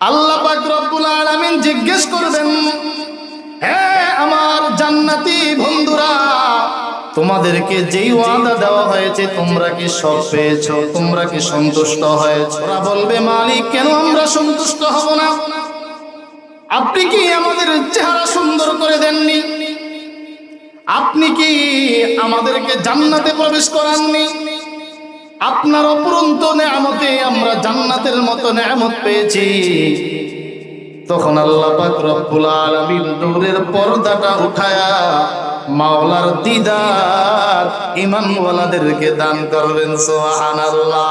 আল্লাহ পাক রব্বুল আলামিন জিজ্ঞেস করবেন হ্যাঁ আমার জান্নাতি বন্ধুরা, তোমাদেরকে যেই ওয়াদা দেওয়া হয়েছে তোমরা কি সব পেয়েছ? তোমরা কি সন্তুষ্ট হয়েছো? ওরা বলবে, মালিক, কেন আমরা সন্তুষ্ট হব না? আপনি কি আমাদের চেহারা সুন্দর করে দেননি? আপনি কি আমাদেরকে জান্নাতে প্রবেশ করাননি? আপনার অপরন্ত নেয়ামতে আমরা জান্নাতের মতো নেয়ামত পেয়েছি। তখন আল্লাহ পাক রব্বুল আলামিন নূরের পর্দাটা উঠায়া মাওলার দিদার ইমানওয়ালাদেরকে দান করবেন, সুবহানাল্লাহ।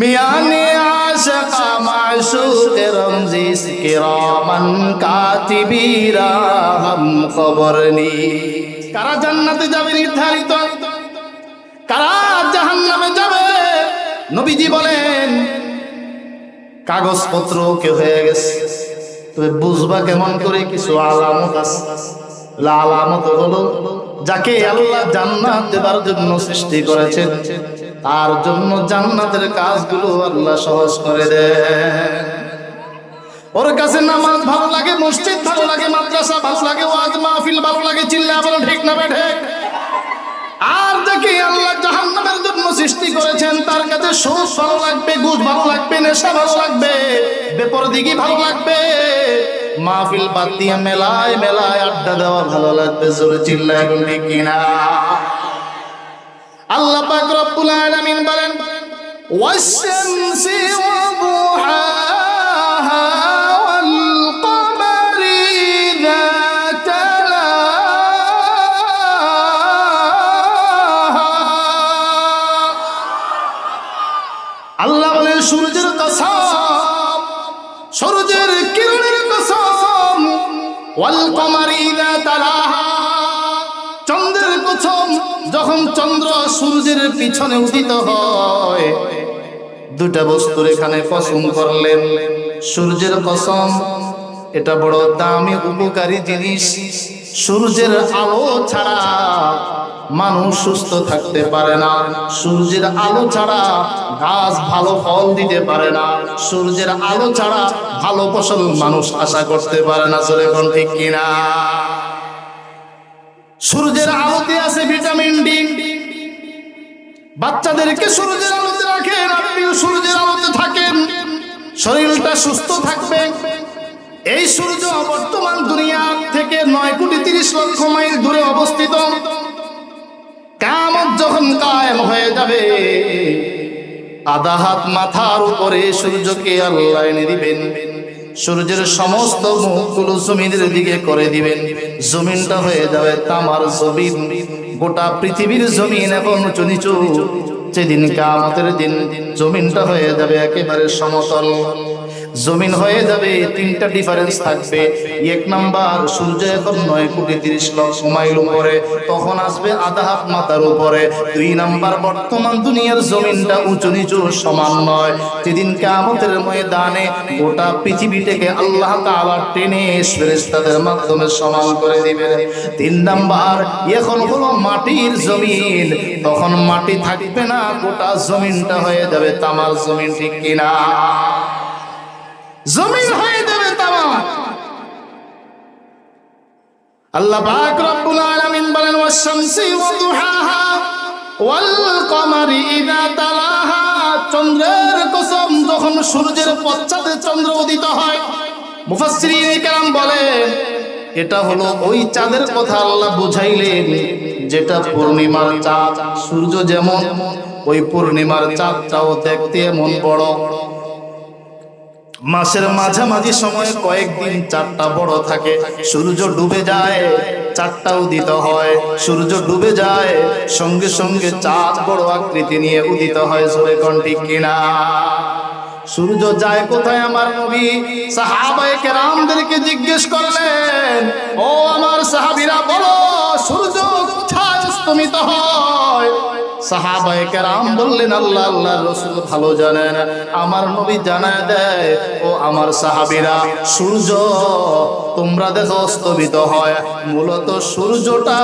মিয়ানে আশাকা মাশুক রমজিস কিরামান কাতিবিরা হাম খবরনি। কারা জান্নাতে যাবে নির্ধারিত? কারা জাহান্নামে যাবে। নবীজি বলেন, কাগজপত্র কে হয়ে গেছে। তবে বুঝবা কেমন করে কিছু আলামত আছে। আলামত হলো, যাকে আল্লাহ জান্নাত দেবার জন্য সৃষ্টি করেছেন, তার জন্য জান্নাতের কাজগুলো আল্লাহ সহজ করে দেয় ওর কাছে নামাজ ভালো লাগে, মসজিদ ভালো লাগে, মাদ্রাসা ভালো লাগে, ওয়াজ মাহফিল ভালো লাগে চিল্লা বলো ঠিক না বেঠে আর যাকে আল্লাহ জাহান্নামের জন্য সৃষ্টি করেছেন, তার কাছে সুদ ভালো লাগবে গুজ ভালো লাগবে, নেশা ভালো লাগবে, বেপরদিগি ভালো লাগবে। মাহফিল বাদ মেলায় মেলায় আড্ডা দেওয়া ভালো লাগবে, জোরে চিল্লায় এখন কিনা আল্লাহ পাক রব্বুল আলামিন বলেন, ওয়াশ-শামসি আল্লাহ বলেন, সূর্যের কসম, সূর্যের কিরণের কসম, ওয়াল কমারি তালাহা চন্দ্রের কসম যখন চন্দ্র সূর্যের পিছনে উদিত হয়, দুটা বস্তুর এখানে কসম করলেন। সূর্যের কসম, এটা বড় দামি, উপকারী জিনিস। সূর্যের আলো ছাড়া মানুষ সুস্থ থাকতে পারে না। সূর্যের আলো ছাড়া গাছ ভালো ফল দিতে পারে না। সূর্যের আলো ছাড়া ভালো ফসল মানুষ আশা করতে পারে না। চলে কোন ঠিক কিনা? সূর্যের আলোতে আছে ভিটামিন ডি। বাচ্চাদেরকে সূর্যের আলোতে রাখেন, আপনিও সূর্যের আলোতে থাকেন। শরীরটা সুস্থ থাকবে। এই সূর্য বর্তমান দুনিয়া থেকে নয় কোটি তিরিশ লক্ষ মাইল দূরে অবস্থিত। যখন কায়েম হয়ে যাবে। আধা হাত মাথার উপরে সূর্যকে আল্লাহ এনে দিবেন। সূর্যের সমস্ত মুখগুলো জমিনের দিকে করে দিবেন। জমিনটা হয়ে যাবে তামার জমিন। গোটা পৃথিবীর জমিন এখন উঁচু নিচু। যেদিন কামতের দিন জমিনটা হয়ে যাবে একেবারে সমতল। জমিন হয়ে যাবে, তিনটা ডিফারেন্স থাকবে। এক নাম্বার, সূর্য এখন নয় কোটি তিরিশ লক্ষ মাইল উপরে, তখন আসবে আধা হাত মাথার উপরে। দুই নাম্বার, বর্তমান দুনিয়ার জমিনটা উঁচু নিচু সমান নয়। যেদিন কামতের ময়দানে গোটা পৃথিবীটাকে আল্লাহ তাআলা টেনে ফেরেশতাদের মাধ্যমে সমান করে দিবে তিন নাম্বার, এখন হলো মাটির জমিন। তখন মাটি থাকবে না, গোটা জমিনটা হয়ে যাবে তামার জমিন, ঠিক কিনা? জমিন হয়ে তামাম আল্লাহ পাক রব্বুল আলামিন বলেন ওয়া দুহাহা ওয়াল কমারি ইযা তালাহা। চন্দ্রের কসম, যখন সূর্যের পশ্চাতে চন্দ্র উদিত হয়, মুফাসসিরিন কেরাম বলেন, এটা হলো ওই চাঁদের কথা আল্লাহ বুঝাইলেন, যেটা পূর্ণিমার চাঁদ। সূর্য যেমন, ওই পূর্ণিমার চাঁদটাও দেখতে এমন বড়। মাসের মাঝামাঝি সময়ে কয়েকদিন চারটা বড় থাকে। সূর্য ডুবে যায় চারটা উদিত হয়। সূর্য ডুবে যায়, সঙ্গে সঙ্গে চাঁদ বড় আকৃতি নিয়ে উদিত হয় সবাই ঠিক কিনা। সূর্য যায় কোথায় আমার নবী? সাহাবায়ে কেরামদেরকে জিজ্ঞেস করলেন, ও আমার সাহাবীরা, বলো, সূর্য কোথায় স্তমিত হয়? সাহাবায়ে কেরাম বললেন, আল্লাহ আল্লাহ, রসুল ভালো জানেন। আমার নবী জানায় দেয়, ও আমার সাহাবীরা, সূর্য তোমরা দেখো অস্তমিত হয়। মূলত সূর্যটা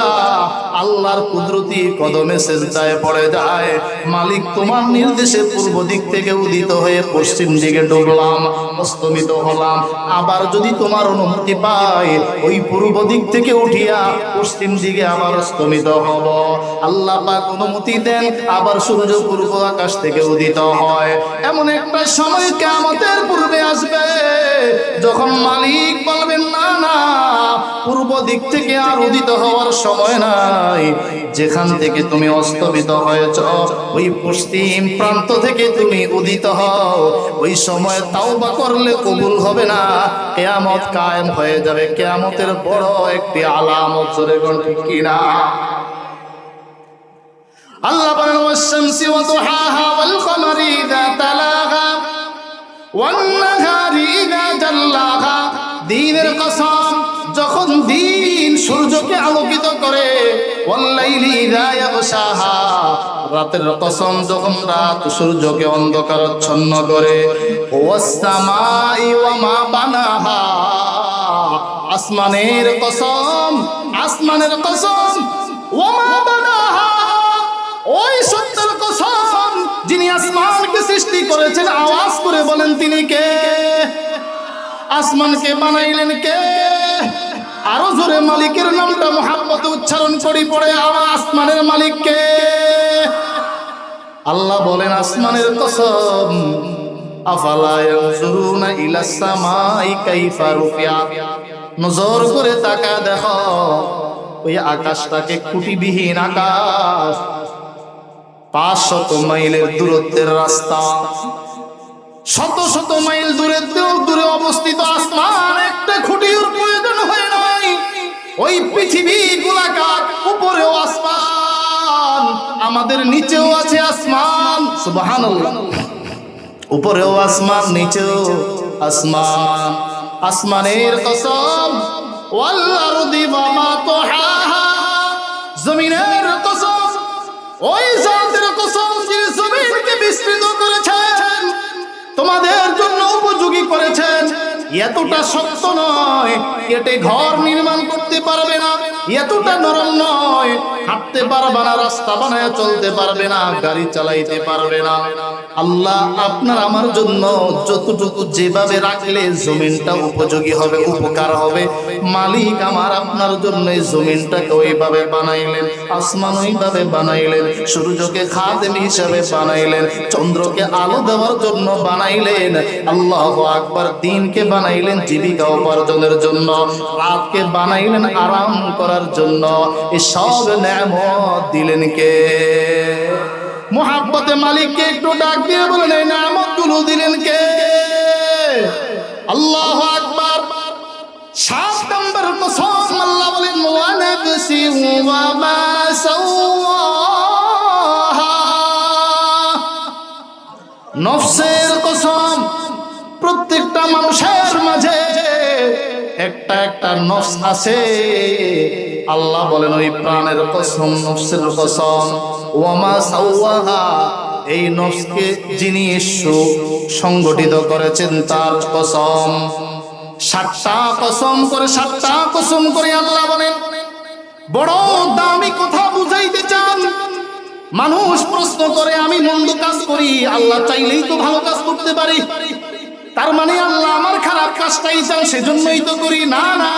আল্লাহর কুদরতি কদমে সেজদায় পড়ে যায়। মালিক তোমার নির্দেশে পূর্ব দিক থেকে উদিত হয়ে পশ্চিম দিকে ডুবলাম, অস্তমিত হলাম। আবার যদি তোমার অনুমতি পাই, ওই পূর্ব দিক থেকে উঠিয়া পশ্চিম দিকে আবার অস্তমিত হব। আল্লাহ অনুমতি দেন আবার সূর্য পূর্ব আকাশ থেকে উদিত হয়। এমন একটা সময় কেমতের পূর্বে আসবে, যখন মালিক বলবেন, না না, পূর্ব দিক থেকে আর উদিত হওয়ার সময় নাই। যেখান থেকে তুমি অস্তমিত হয়েছ, ওই পশ্চিম প্রান্ত থেকে তুমি উদিত হও। ওই সময় তাওবা করলে কবুল হবে না। কেয়ামত কায়েম হয়ে যাবে। কেয়ামতের বড় একটি আলামত, জোরে ঠিক কিনা? আল্লাহ বলেন ওয়াশ-শামসি ওয়া দুহাহা ওয়াল কমারি ইযা তালাহা ওয়ান নাহারি ইযা জাল্লাহা। দিনের কসম, যখন দিন সূর্যকে আলোকিত করে ওয়াল্লাইলি ইযা ইয়াগশাহা। রাতের কসম, যখন রাত সূর্যকে অন্ধকারাচ্ছন্ন করে, ওয়াস-সামাই ওয়া মা বানাহা। আসমানের কসম আসমানের কসম, ওয়া মা ওই সত্যের কসম যিনি আসমানকে সৃষ্টি করেছেন, আওয়াজ করে বলেন তিনি কে? আসমানকে বানাইলেন কে? আরও জোরে মালিকের নামটা মোহাম্মত উচ্চারণ করি, পড়ে আওয়াজ আসমানের মালিক কে? আল্লাহ বলেন, আসমানের কসম নজর করে তাকা দেখো, ওই আকাশটাকে খুঁটিবিহীন আকাশ। পাঁচশত মাইলের দূরত্বের রাস্তা। শত শত মাইল দূরে দূরে অবস্থিত আসমান, একটা খুঁটির প্রয়োজন হয় নাই। ওই পৃথিবী গোলাকার উপরেও আসমান, আমাদের নিচেও আছে আসমান, সুবহানাল্লাহ। উপরেও আসমান, নিচেও আসমান। আসমানের কসম, ওয়াল আরদি ওয়া মা তুহাহা, জমিনের উপযোগী করেছেন এতটা শক্ত নয় কেটে ঘর নির্মাণ করতে পারবে না। এতটা নরম নয়, হাঁটতে পারবে না, রাস্তা বানায় চলতে পারবে না, গাড়ি চালাইতে পারবে না। আল্লাহ আপনার আমার জন্য যতটুকু যেভাবে রাখলে জমিনটা উপযোগী হবে, উপকার হবে, মালিক আমার আপনার জন্য জমিনটাকে ওইভাবে বানাইলেন, আসমান ওইভাবে বানাইলেন, সূর্যকে খাদেম হিসাবে বানাইলেন, চন্দ্রকে আলো দেওয়ার জন্য বানাইলেন, আল্লাহ আকবার দিনকে বানাইলেন, জীবিকা উপার্জনের জন্য, রাতকে বানাইলেন, আরাম করার জন্য এই সব নেমত দিলেন কে? মোহাব্বতে মালিককে একটু ডাক দিয়ে বলেন, এই নামতগুলো দিলেন কে? আল্লাহ আকবার। সাত নম্বর কসম আল্লাহ বলেন, ওয়া মা নফসের কসম প্রত্যেকটা মানুষের মাঝে একটা একটা নফস আছে। আল্লাহ বলেন, ওই প্রাণের কসম, নফসের কসম। ওয়ামা সাওয়াহা, এই নফসকে যিনি সংগঠিত করেছেন, তার কসম। সাতটা কসম করে, সাতটা কসম করে আল্লাহ বলেন, বড় দামি কথা বুঝাইতে চান। মানুষ প্রশ্ন করে, আমি মন্দ কাজ করি, আল্লাহ চাইলেই তো ভালো কাজ করতে পারি। তার মানে আল্লাহ আমার খারাপ কাজটাই চান, সেজন্যই তো করি। না না।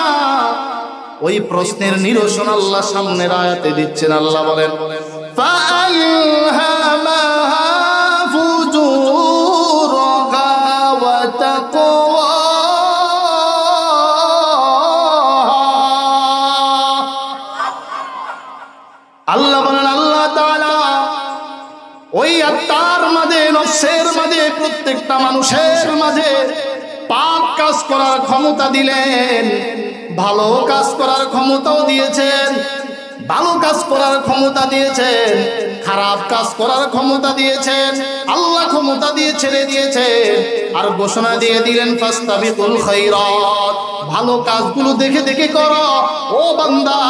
ওই প্রশ্নের নিরসন আল্লাহ সামনের আয়াতে দিচ্ছেন, আল্লাহ বলেন ওই আত্মার মাঝে, নফসের মাঝে, প্রত্যেকটা মানুষের মাঝে পাপ কাজ করার ক্ষমতা দিলেন, ভালো কাজ করার ক্ষমতাও দিয়েছেন, ভালো কাজ করার ক্ষমতা দিয়েছেন, খারাপ কাজ করার ক্ষমতা দিয়েছেন, আল্লাহ ক্ষমতা দিয়ে ছেড়ে দিয়েছেন, আর ঘোষণা দিয়ে দিলেন ভালো কাজগুলো দেখে দেখে করো, ও বান্দা।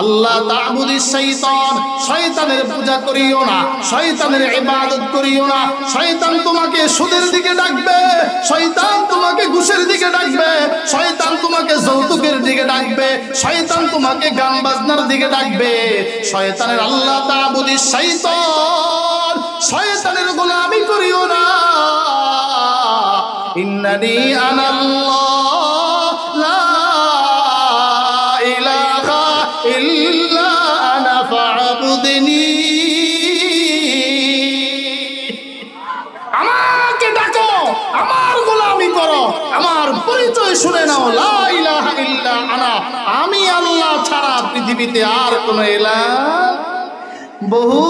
আল্লাহ তাবুদি শৈতান শয়তানের পূজা করিও না, শয়তানের ইবাদত করিও না, শয়তান তোমাকে সুদের দিকে ডাকবে, শয়তান তোমাকে ঘুষের দিকে ডাকবে, শয়তান তোমাকে যৌতুকের দিকে ডাকবে, শয়তান তোমাকে গান বাজনার দিকে ডাকবে। শয়তানের আল্লাহ তাবুদি শৈতান শয়তানের গোলামি করিও না। ইন্নানি আনাল্লাহ। পৃথিবীতে আর কোনো এলাহ বহু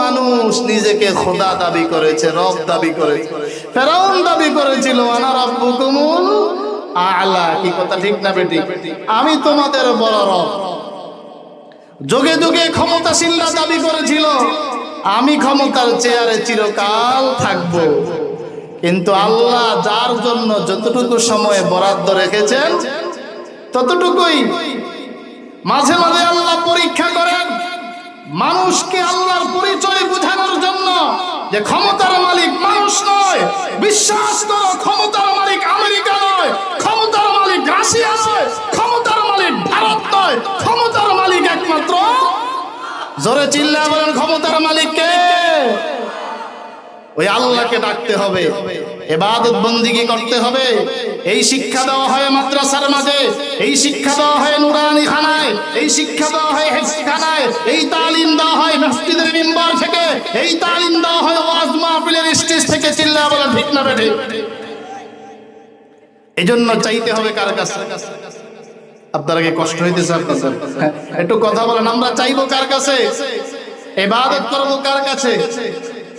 মানুষ নিজেকে খোদা দাবি করেছে, রব দাবি করেছে, ফেরাউন দাবি করেছিল, আনা রব্বুকুমুল আলা কি কথা ঠিক না বেটি? আমি তোমাদের বড় রব। যোগে যোগে ক্ষমতাশীলরা দাবি করেছিল, আমি ক্ষমতার চেয়ারে চিরকাল থাকব। কিন্তু আল্লাহ যার জন্য যতটুকু সময় বরাদ্দ রেখেছেন, ততটুকুই মাঝে মাঝে আল্লাহ পরীক্ষা করেন। মানুষকে আল্লাহর পরিচয় বোঝানোর জন্য যে ক্ষমতার মালিক মানুষ নয়। বিশ্বাস করো, ক্ষমতার মালিক আমেরিকা নয়, ক্ষমতার মালিক রাশিয়া নয়, ক্ষমতার মালিক ভারত নয়, ক্ষমতার মালিক একমাত্র। জোরে চিল্লা বলেন, ক্ষমতার মালিক কে? ওই আল্লাহকে ডাকতে হবে এবাদত বন্দিগি করতে হবে। এই শিক্ষা দেওয়া হয় মাদ্রাসার মাঝে এই শিক্ষা দেওয়া হয় নুরানি খানায় এই শিক্ষা দেওয়া হয় হেফসি খানায় এই তালিম দেওয়া হয় মসজিদের মিম্বার থেকে এই তালিম দেওয়া হয় ওয়াজ মাহফিলের স্টেজ থেকে চিল্লা বলে ঠিক না বেঠে। এই জন্য চাইতে হবে কার কাছে? আপনারা কি কষ্ট হইতেছে হ্যাঁ, একটু কথা বলেন আমরা চাইব কার কাছে? এবাদত করব কার কাছে?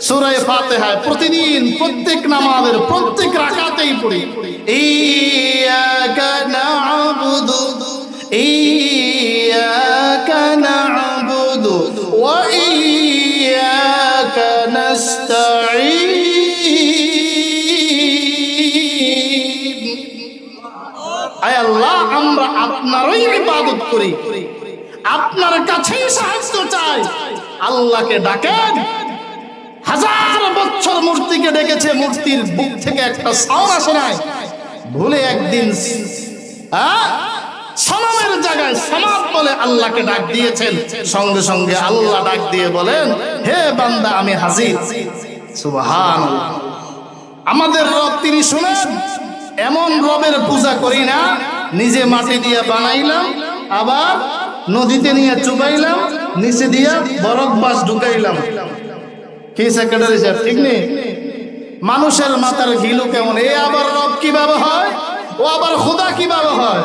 সূরা ফাতিহা প্রতিদিন প্রত্যেক নামাজের প্রত্যেক রাকাতেই পড়ি। ইয়াকা না'বুদু ইয়াকা না'বুদু ওয়া ইয়াকা নাস্তাঈন। আয় আল্লাহ আমরা আপনারই ইবাদত করি। আপনার কাছেই সাহায্য চাই। আল্লাহকে ডাকেন। হাজার বছর মূর্তিকে ডেকেছে মূর্তির বুক থেকে একটা সাউন্ড আসে নাই। ভুলে একদিন আহ, সনামের জায়গায় সনাম বলে আল্লাহকে ডাক দিয়েছেন সঙ্গে সঙ্গে আল্লাহ ডাক দিয়ে বলেন হে বান্দা আমি হাজির। সুবহান আমাদের রব তিনি শুনেন এমন রবের পূজা করি না নিজে মাটি দিয়ে বানাইলাম আবার নদীতে নিয়ে চুবাইলাম নিচে দিয়ে বরফ বাস ঢুকাইলাম। কি সেক্রেটারি স্যার ঠিক নেই? মানুষের মাথার ঘিলু কেমন? এ আবার রব কীভাবে হয়? ও আবার খোদা কীভাবে হয়?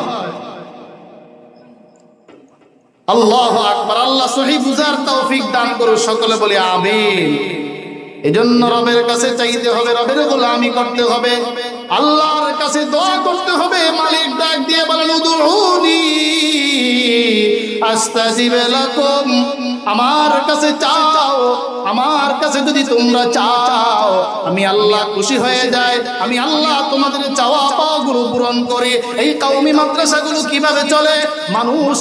আল্লাহ আকবার। আল্লাহ সহি বুঝার তৌফিক দান করো সকলে বলি আমিন। এজন্য রবের কাছে চাইতে হবে, রবের গোলামি করতে হবে। আল্লাহর কাছে দোয়া করতে হবে। মালিক ডাক দিয়ে বলেন উদুনি আমার কাছে চাও, আমার কাছে যদি তোমরা চাও, আমি আল্লাহ খুশি হয়ে যায় আমি আল্লাহ তোমাদের চাওয়া পাওয়াগুলো পূরণ করে। এই কাউমি মাদ্রাসাগুলো কীভাবে চলে? মানুষ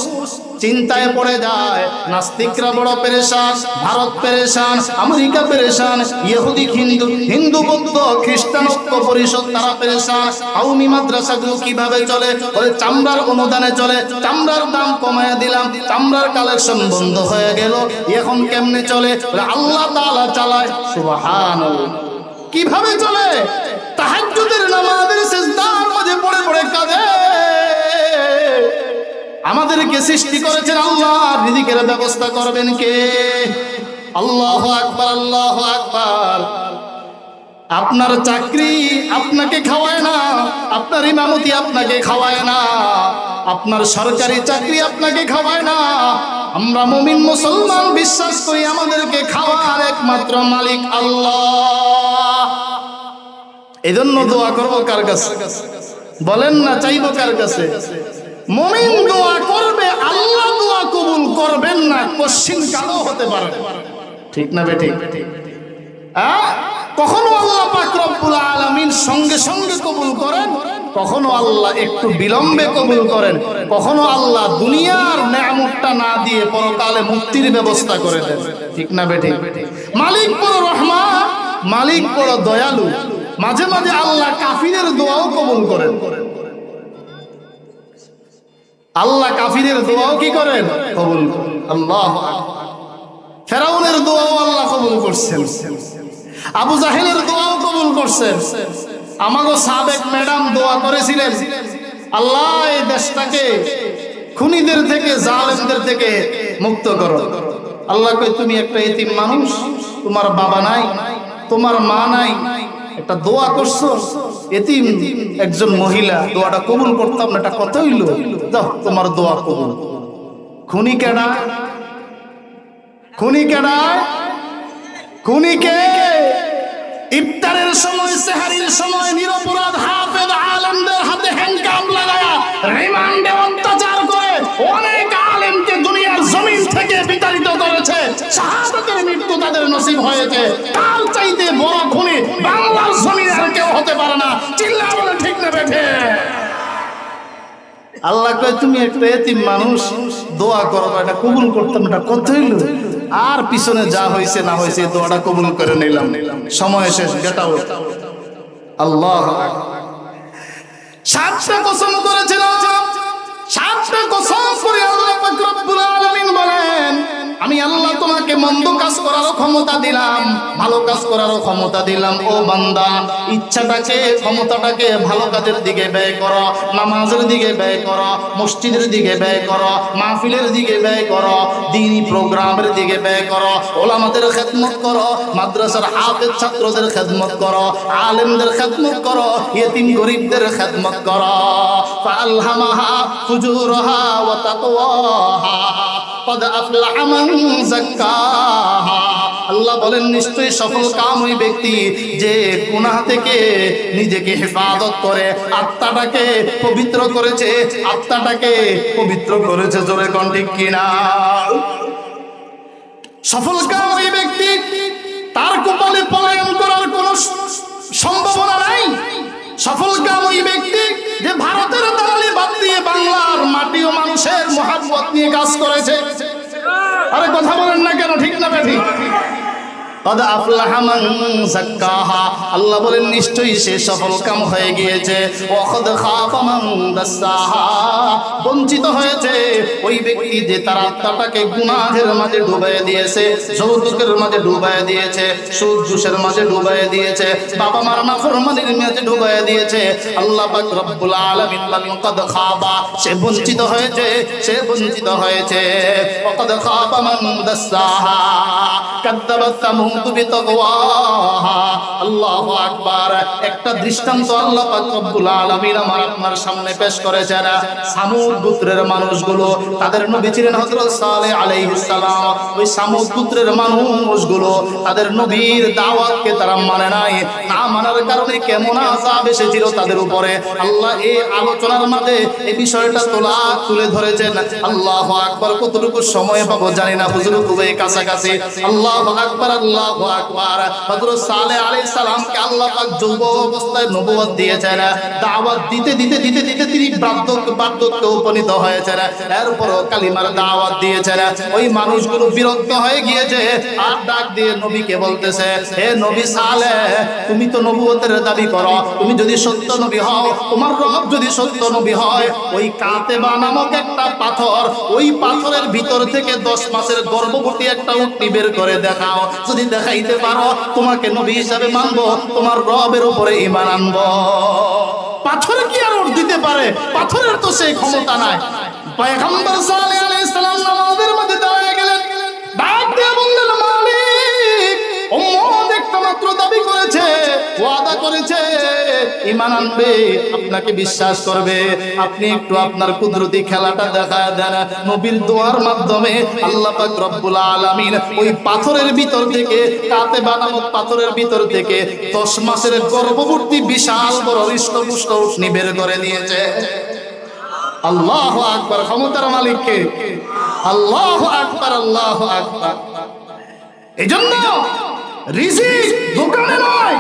চিন্তায় পড়ে যায়। নাস্তিকরা বড় পেরেশান, ভারত পেরেশান, আমেরিকা পেরেশান, ইহুদি, হিন্দু হিন্দু, বৌদ্ধ, খ্রিস্টান পরিষদ, তারা পেরেশান। আউমি মাদ্রাসাগুলো কীভাবে চলে? ওই চামড়ার অনুদানে চলে। চামড়ার দাম কমায় দিলাম। চামড়ার কালেকশন বন্ধ হয়ে গেল। এখন কেমনে চলে? আল্লাহ তাআলা চালায়। সুবহানাল্লাহ। কীভাবে চলে? তাহাজ্জুদের নামাজের আমাদেরকে সৃষ্টি করেছেন আল্লাহ। রিজিকের ব্যবস্থা করবেন কে? আল্লাহ আকবার আল্লাহ আকবার। আপনার চাকরি আপনাকে খাওয়ায় না, আপনার ইমামতি আপনাকে খাওয়ায় না, আপনার সরকারি চাকরি আপনাকে খাওয়ায় না। আমরা মুমিন মুসলমান, বিশ্বাস করি আমাদেরকে খাওয়ার একমাত্র মালিক আল্লাহ। এজন্য দোয়া করব কার কাছে? বলেন না, চাইব কার কাছে? মুমিন দোয়া করবে, আল্লাহ দোয়া কবুল করবেন না কোশ্চিন কালো হতে পারে। ঠিক না আ? কখনো আল্লাহ পাক রব্বুল আলামিন সঙ্গে সঙ্গে কবুল করেন? কখনো আল্লাহ একটু বিলম্বে কবুল করেন? কখনো আল্লাহ দুনিয়ার নেয়ামতটা না দিয়ে পরকালে মুক্তির ব্যবস্থা করে দেন? ঠিক না বেঠিক? মালিক বড় রহমান, মালিক বড় দয়ালু। মাঝে মাঝে আল্লাহ কাফিরের দোয়াও কবুল করেন। আল্লাহ কাফিরের দোয়াও কি করেন? কবুল আল্লাহ ফেরাউনের দোয়াও আল্লাহ কবুল করছেন। আবু জাহেলের দোয়াও কবুল করছেন। আমাগো সাবেক ম্যাডাম দোয়া করেছিলেন। আল্লাহ এই দেশটাকে খুনিদের থেকে, জালেমদের থেকে মুক্ত করো। আল্লাহ কই তুমি একটা এতিম মানুষ, তোমার বাবা নাই, তোমার মা নাই, একটা দোয়া করছ এতিম একজন মহিলা দোয়াটা কবুল করতাম না, এটা কত হইল। তোমার দোয়া কবুল। খুনি কেডা খুনি কেডা খুনিকে ইফতারের সময়, সেহারির সময় নিরপরাধ হাতে রিমান্ডে অত্যাচার করে অনেক আলেমকে দুনিয়ার জমিন থেকে বিতাড়িত করেছে। শাহাদাতের মৃত্যু তাদের নসিব হয়েছে। তার চাইতে বড় খুনি বাংলার হতে পারে না। চিল্লা বলে ঠিক না বেঠে। আল্লাহ কয়, তুমি একটা এতিম মানুষ, দোয়া করো, এটা কবুল করতাম, এটা কত হইল। আর পিছনে যা হয়েছে না হয়েছে দোয়াটা কবুল করে নিলাম। সময় শেষ গেট আউট আল্লাহ সাতটা কসম করেছিল সাতটা কসম করে আল্লাহ পাক রব্বুল আলামিন আমি আল্লাহ তোমাকে মন্দ কাজ করারও ক্ষমতা দিলাম ভালো কাজ করারও ক্ষমতা দিলাম ও বান্দা ইচ্ছাটাকে ক্ষমতাটাকে ভালো কাজের দিকে ব্যয় করো নামাজের দিকে ব্যয় করো মসজিদের দিকে ব্যয় করো মাহফিলের দিকে ব্যয় করো দিনী প্রোগ্রামের দিকে ব্যয় করো ওলামাদের খেদমত করো মাদ্রাসার হাফেজ ছাত্রদের খেদমত করো আলেমদের খেদমত করো ইয়েতিম গরিবদের খেদমত করো ফালহামাহা ফুজুরহা ওয়া তাকওয়াহা قد أفلح من زكاها আল্লাহ বলেন, নিশ্চয়ই সফল কাম ওই ব্যক্তি যে গুনাহ থেকে নিজেকে হেফাজত করে, আত্মাটাকে পবিত্র করেছে। আত্মাটাকে পবিত্র করেছে, জোরে কোন ঠিক কিনা? সফল কাম ওই ব্যক্তি, তার কপালে পলায়ন করার কোনো সম্ভাবনা নাই। সফল কাম ওই ব্যক্তি যে ভারতের দালালি বাদ দিয়ে বাংলার মাটি ও মানুষের মহাব্বত নিয়ে কাজ করেছে। আরে কথা বলেন না কেন? ঠিক না ঠিক কদ আফলাহা মান যাক্কাহা আল্লাহ বলেন, নিশ্চয়ই সে সফল কাম হয়ে গিয়েছে। ওয়াকদ খাফা মান দাসাহা বঞ্চিত হয়েছে। ওই ব্যক্তি যে তার আত্মাটাকে গুনাহের মাঝে ডুবাই দিয়েছে, যৌতুকের মাঝে ডুবাই দিয়েছে, সুদ ঘুষের মাঝে ডুবাই দিয়েছে বাবা মার নাফরমানির মাঝে ডুবাই দিয়েছে। আল্লাহ পাক রব্বুল আলামিন বলেন, কদ খাবা। সে বঞ্চিত হয়েছে, সে বঞ্চিত হয়েছে। ওয়াকদ খাবা মান দাসাহা কাদ্দাবাত সামুদ তাদের নবীর দাওয়াতকে তারা মানে নাই। না মানার কারণে কেমন আযাব এসেছিল তাদের উপরে। আল্লাহ এই আলোচনার মাঝে এই বিষয়টা তোলা, তুলে ধরেছেন। আল্লাহু আকবার কতটুকু সময় পাবো জানি না খুবই কাছাকাছি। আল্লাহু আকবার, আল্লাহু আকবার। হযরত আলাইহিস সালামকে আল্লাহ পাক যুব অবস্থায় নবুয়ত দিয়েছেন। দাওয়াত দিতে দিতে দিতে দিতে তিনি বার্ধক্য উপনীত হয়েছেন। কালিমার দাওয়াত দিয়েছেন। ওই মানুষগুলো বিরক্ত হয়ে গিয়েছে। আর ডাক দিয়ে নবীকে বলতেছে, হে নবী তুমি তো নবুয়তের দাবি করো। তুমি যদি সত্য নবী হও, তোমার রব যদি সত্য নবী হয়, ওই কাতেবা নামক একটা পাথর, ওই পাথরের ভিতর থেকে দশ মাসের গর্ভবতী একটা উটনি বের করে দেখাও। যদি দেখাইতে পারো, তোমাকে নবী হিসাবে মানবো, তোমার রবের উপরে ইমান আনব। পাথর কি আর ওর দিতে পারে? পাথরের তো সেই ক্ষমতা নাই। পয়গম্বর সাল্লাল্লাহু আলাইহি সাল্লাম নামাজের মধ্যে দাঁড়িয়ে গেলেন। ডাক দিয়ে বললেন, মালিক, উম্মত একটা মাত্র দাবি করেছে, ওয়াদা করেছে ইমান আনবে, আপনাকে বিশ্বাস করবে। আপনি একটু আপনার কুদরতি খেলাটা দেখায় দেন। নবীর দোয়ার মাধ্যমে আল্লাহ পাক রব্বুল আলামিন ওই পাথরের ভিতর থেকে, কাতে বানানো পাথরের ভিতর থেকে দশ মাসের গর্ভবর্তী বিশাল বড় হৃষ্টপুষ্ট উঠনি বের করে দিয়েছে। আল্লাহ আকবার, ক্ষমতার মালিককে। আল্লাহ আকবার আল্লাহ আকবার। এই জন্য রিজিক দোকানে নয়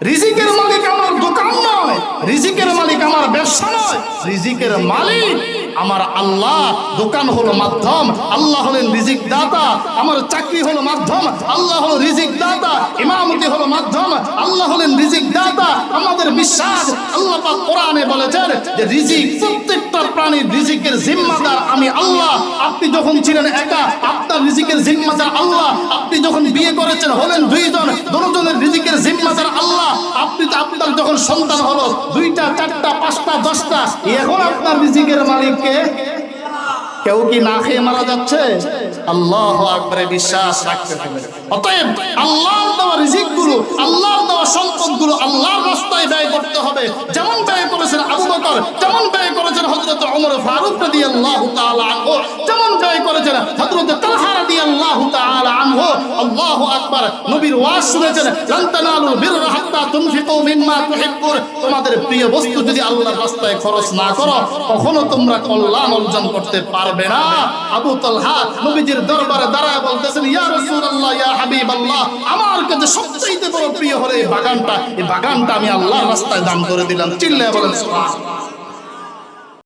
রিজিকের মালিক আমার দোকান নয় রিজিকের মালিক আমার ব্যবসা নয় রিজিকের মালিক আমার আল্লাহ দোকান হলো মাধ্যম, আল্লাহ হলেন রিজিক দাতা আমার চাকরি হলো মাধ্যম, আল্লাহ হলো রিজিক দাতা ইমামতি হলো মাধ্যম, আল্লাহ হলেন রিজিক দাতা আমাদের বিশ্বাস, আল্লাহ পাক কোরআনে বলেছেন যে রিজিক, প্রত্যেকটা প্রাণীর রিজিকের জিম্মাদার আমি আল্লাহ। আপনি যখন ছিলেন একা, আপনার রিজিকের জিম্মাদার আল্লাহ। আপনি যখন বিয়ে করেছেন, হলেন দুইজন দুজনের রিজিকের জিম্মাদার আল্লাহ। আপনি আপনার যখন সন্তান হলো, দুইটা, চারটা, পাঁচটা, দশটা, এখন আপনার রিজিকের মালিককে কেউ কি না খেয়ে মারা যাচ্ছে? তোমাদের প্রিয় বস্তু যদি আল্লাহর রাস্তায় খরচ না করো, কখনো তোমরা কল্যাণ অর্জন করতে পারবে না। আবু তালহা নবীজির দরবারে দাঁড়ায় বলতেছেন, ইয়া রাসূলুল্লাহ, ইয়া হাবিবাল্লাহ, আমার কাছে সবচেয়ে বড় প্রিয় হলো এই বাগানটা। এই বাগানটা আমি আল্লাহর রাস্তায় দান করে দিলাম। চিল্লায় বলেন, সুবহানাল্লাহ।